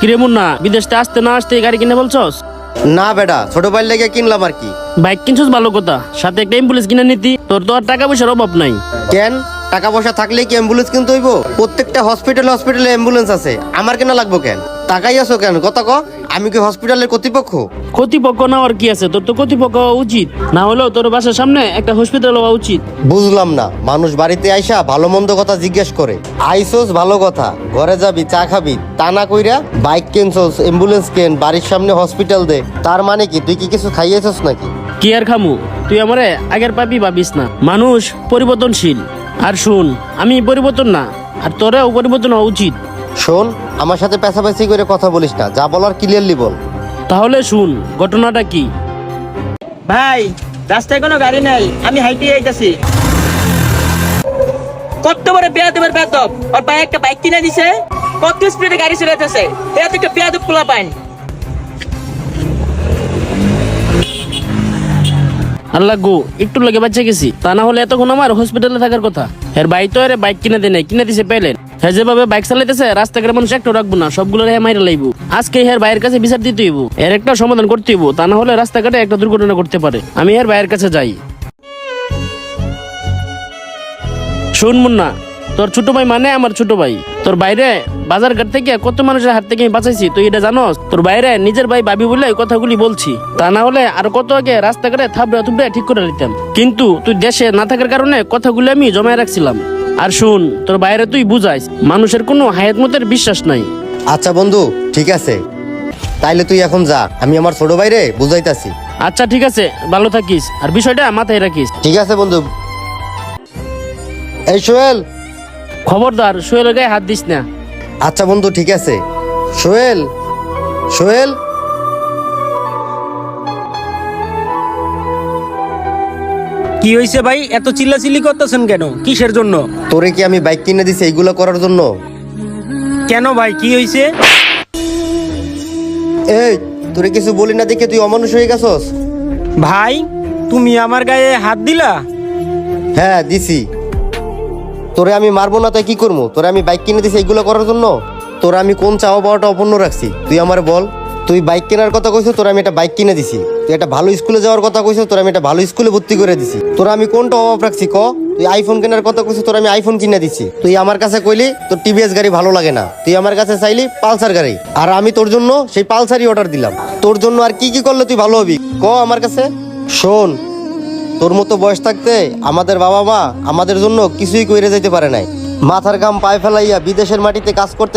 কিরে মুন্না আসতে না আসতে গাড়ি কিনে বলছস না বেটা ছোট ভাই লেগে কিনলাম আর কি। বাইক কিনছস ভালো কথা সাথে একটা অ্যাম্বুলেন্স কিনে নিতি তোর তো আর টাকা পয়সার অভাব নাই। কেন? টাকা পয়সা থাকলে কি অ্যাম্বুলেন্স কিনতে হইব? প্রত্যেকটা হসপিটাল হসপিটালে অ্যাম্বুলেন্স আছে আমার কেন লাগবো কেন? টাকাই আছো কেন? কথা ক। আমি কি হসপিটালের কর্তৃপক্ষ? কর্তৃপক্ষ না আর কি আছে? তোর তো কর্তৃপক্ষ হওয়া উচিত। না হলেও তোর বাসার সামনে একটা হসপিটাল হওয়া উচিত। বুঝলাম না। মানুষ বাড়িতে আইসা ভালো মন্দ কথা জিজ্ঞেস করে। আইসোস ভালো কথা। ঘরে যাবি চা খাবি। তা না কইরা বাইক কিনছোস অ্যাম্বুলেন্স কেন বাড়ির সামনে হসপিটাল দে। তার মানে কি? তুই কি কিছু খাইয়েছস নাকি? কি আর খামু? তুই আমারে আগের পাবি ভাবিস না। মানুষ পরিবর্তনশীল। আর শুন আমি পরিবর্তন না। আর তোরেও পরিবর্তন হওয়া উচিত। শোন আমার সাথে পেছাপেছি করে কথা বলিস না যা বলার ক্লিয়ারলি বল। তাহলে শুন ঘটনাটা কি? ভাই রাস্তায় কোনো গাড়ি নাই আমি হাইটে যাইতাছি কত বড় বেয়াদবের বেয়াদব ওর ভাই একটা বাইক কিনে দিছে কত স্পিডে গাড়ি চালাইতেছে এত একটা বেয়াদব পোলা পাইন আল্লাহ গো একটু লাগে বাচ্চা গেছি তা না হলে এতক্ষণ আমার হসপিটালে থাকার কথা। এর ভাই তো এর বাইক কিনে দেয় নাই কিনে দিছে পেলেন। হ্যাঁ যেভাবে বাইক চালাইতেছে রাস্তাঘাটে মানুষ একটু রাখব না সবগুলো রেহে মাইরে লাইব। আজকে এর ভাইয়ের কাছে বিচার দিতে হইব। এর একটা সমাধান করতে হইব, তা না হলে রাস্তাঘাটে একটা দুর্ঘটনা করতে পারে। আমি এর ভাইয়ের কাছে যাই। শুন মুন্না, তোর ছোট ভাই মানে আমার ছোট ভাই। তোর বাইরে বাজার ঘাট থেকে কত মানুষের হাত থেকে বাঁচাইছি, তুই এটা জানোস? তোর বাইরে নিজের ভাই ভাবি বলে কথাগুলি বলছি। তা না হলে আর কত আগে রাস্তাঘাটে থাবড়ে থুবড়ে ঠিক করে নিতাম। কিন্তু তুই দেশে না থাকার কারণে কথাগুলি আমি জমায় রাখছিলাম। আর শুন তোর বাইরে তুই বুঝাইস মানুষের কোনো হায়াত মতের বিশ্বাস নাই। আচ্ছা বন্ধু ঠিক আছে। তাইলে তুই এখন যা আমি আমার ছোট ভাইরে বুঝাইতাছি। আচ্ছা ঠিক আছে ভালো থাকিস। আর বিষয়টা মাথায় রাখিস। ঠিক আছে বন্ধু। এই সোহেল। খবরদার সোহেলের গায়ে হাত দিস না। আচ্ছা বন্ধু ঠিক আছে। সোহেল সোহেল। কি হয়েছে ভাই? এত চিল্লাচিল্লি করতেছেন কেন? কিসের জন্য? তোরে কি আমি বাইক কিনে দিছি এইগুলো করার জন্য? কেন ভাই? কি হয়েছে এই তোরে কিছু বলি না দেখে তুই অমানুষ হয়ে গেছস? ভাই তুমি আমার গায়ে হাত দিলা? হ্যাঁ দিছি। তোরে আমি মারবো না তাই কি করব? তোরে আমি বাইক কিনে দিছি এইগুলো করার জন্য? তোরে আমি কোন চাওয়া পাওয়াটা অপন্ন রাখছি? তুই আমার বল। তুই বাইক কেনার কথা কইছো, তোরে আমি একটা বাইক কিনে দিছি। তুই একটা ভালো স্কুলে যাওয়ার কথা কইছো, তোরে আমি একটা ভালো স্কুলে ভর্তি করে দিছি। তোরা আমি কোনটা অভাব রাখছি ক? তুই আইফোন কেনার কথা কইছো, তোর আমি আইফোন কিনে দিছি। তুই আমার কাছে কইলি, তোর টিভিএস গাড়ি ভালো লাগে না। তুই আমার কাছে চাইলি পালসার গাড়ি। আর আমি তোর জন্য সেই পালসারই অর্ডার দিলাম। তোর জন্য আর কি কি করলে তুই ভালো হবি? ক আমার কাছে? শোন, তোর মতো বয়স থাকতে আমাদের বাবা মা আমাদের জন্য কিছুই কইরে যাইতে পারে নাই। মাথার গাম পায়ে ফেলাইয়া বিদেশের মাটিতে কাজ করতে